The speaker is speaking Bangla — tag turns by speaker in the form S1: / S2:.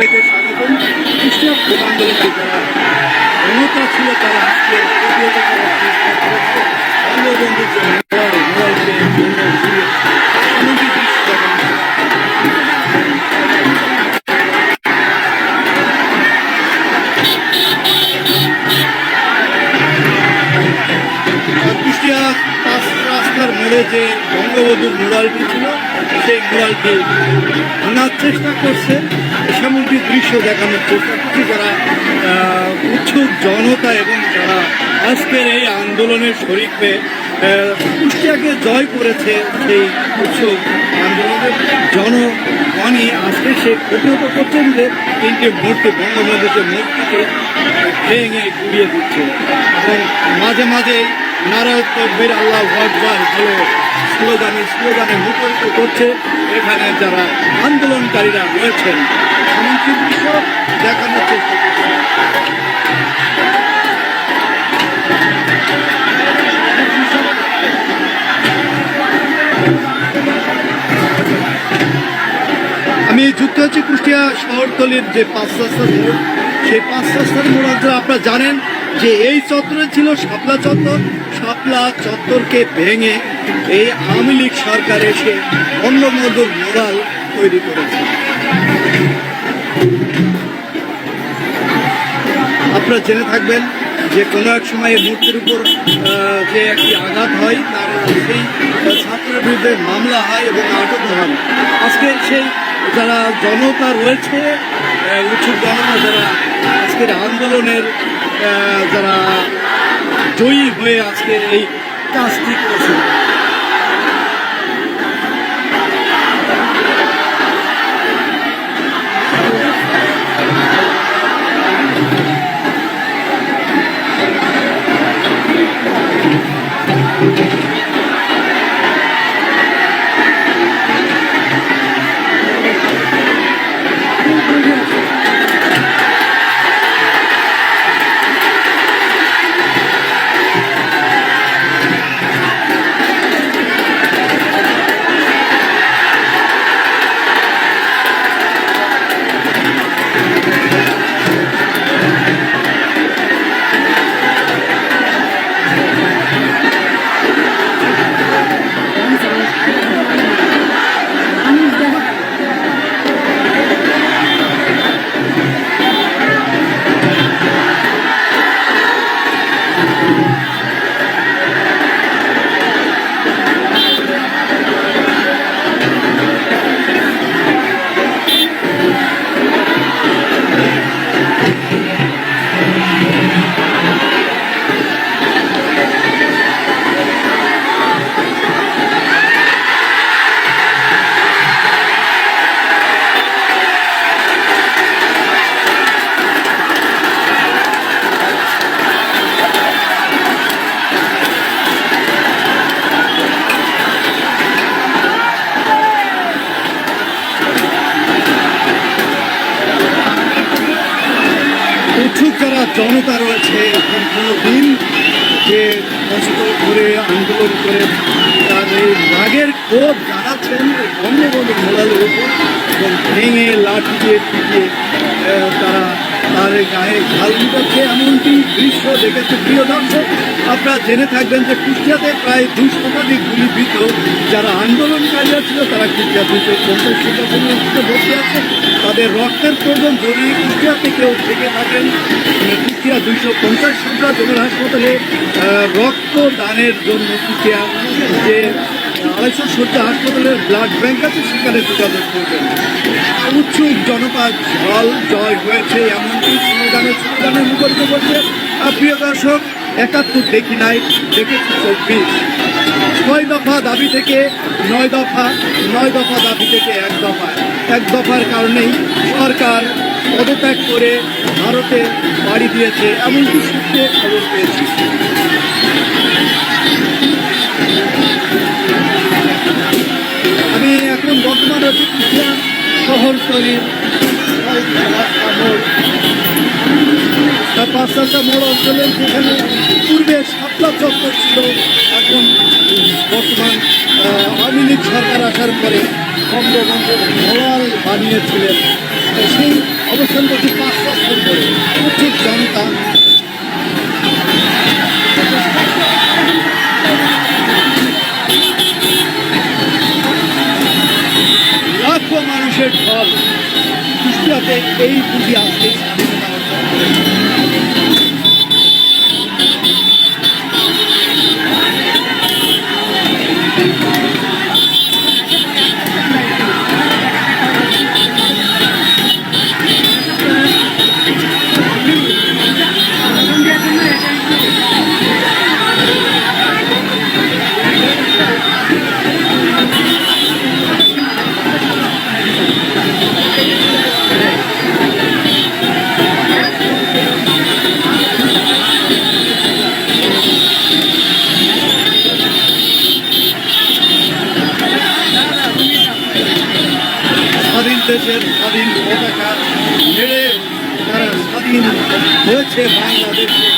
S1: সবাইকে স্বাগতম। কুষ্টিয়া ভোট আন্দোলনে যারা জনতা ছিল তারা আজকে প্রতিহত করার চেষ্টা করেছে। রাস্তার যে বঙ্গবন্ধুর মুরালটি ছিল, সেই মুরালটি আনার চেষ্টা করছে। সামগ্রিক দৃশ্য দেখানোর চেষ্টা করছে যারা উৎসুক জনতা এবং যারা আজকের এই আন্দোলনের হয়ে কুষ্টিয়াকে জয় করেছে সেই উৎসুক আন্দোলনের জনগণই আজকে সে প্রতিহত করছেন যে তিনটে মূর্তি বঙ্গবন্ধুর যে মূর্তিকে ভেঙে গুড়িয়ে দিচ্ছে। এবং মাঝে মাঝে নারায়ণ তকবির আল্লাহ ভগবান বলে স্লোগানে স্লোগানে মুখরিত করছে। এখানে যারা আন্দোলনকারীরা রয়েছেন এমনকি দৃশ্য দেখানোর চেষ্টা আমি যুক্ত কুষ্টিয়া শহরতলির যে পাঁচ রাস্তার মোড়, সেই পাঁচ রাস্তার মোড় আপনারা জানেন। যে এই চত্বরে ছিল শাপলা চত্বর, শাপলা চত্বরকে ভেঙে এই আওয়ামী লীগ সরকার এসে বঙ্গবন্ধুর মোড়াল তৈরি করেছে। আপনারা জেনে থাকবেন যে কোনো এক সময় মূর্তির উপর যে একটি আঘাত হয়, তার সেই ছাত্রের বিরুদ্ধে মামলা হয় এবং আটক হন আজকে সেই যারা জনতা রয়েছে উৎসুক জনতা যারা আজকের আন্দোলনের যারা জয়ী হয়ে আজকে এই কাজটি করেছে উৎসুক যারা জনতা রয়েছে কোনো দিন যে কষ্ট করে আন্দোলন করে এই রাগের ক্ষোভ জানাচ্ছেন বঙ্গবন্ধু মোড়ালের উপর এবং ভেঙে লাঠি দিয়ে পিটিয়ে তারা তার গায়ে ঝাল করছে এমনটি দৃশ্য দেখেছে প্রিয় দর্শক, আপনারা জেনে থাকবেন যে কুষ্টিয়াতে প্রায় দুই শতাধিক গুলিবিদ্ধ যারা আন্দোলনকারীরা ছিল, তারা কুষ্টিয়া দুশো পঞ্চাশ শতাধিক ভর্তি আছে। তাদের রক্তের প্রয়োজন যদি কুষ্টিয়াতে কেউ থেকে থাকেন। কুষ্টিয়া দুইশো পঞ্চাশ জেনারেল হাসপাতালে রক্ত দানের জন্য কুষ্টিয়া যে আড়াইশো সজ্জা হাসপাতালের ব্লাড ব্যাংক আছে, সেখানে যোগাযোগ করবেন। উৎসুক জনতা জল জয় হয়েছে, এমনকি স্লোগানে স্লোগানে মুখরিত করছে। আর প্রিয় দর্শক একাত্তর দেখি নাই, দেখেছি চব্বিশ। ছয় দফা দাবি থেকে নয় দফা নয় দফা দাবি থেকে এক দফা। এক দফার কারণেই সরকার পদত্যাগ করে ভারতে বাড়ি দিয়েছে, এমনকি সূত্রে খবর পেয়েছি। সাতটা মোড় অঞ্চলে যেখানে পূর্বে সাতটা চত্বর ছিল, এখন বর্তমান আওয়ামী লীগ সরকার আসার পরে বঙ্গবন্ধু মোড়াল বানিয়েছিলেন। সেই অবস্থান করছে পাঁচ বছর ধরে। প্রচুর জনতা লাখো ফল কুষ্টিয়াতে এই পুঁজি আজকে। স্বাধীন দেশের স্বাধীন পতাকা নেড়ে তারা স্বাধীন হয়েছে বাংলাদেশে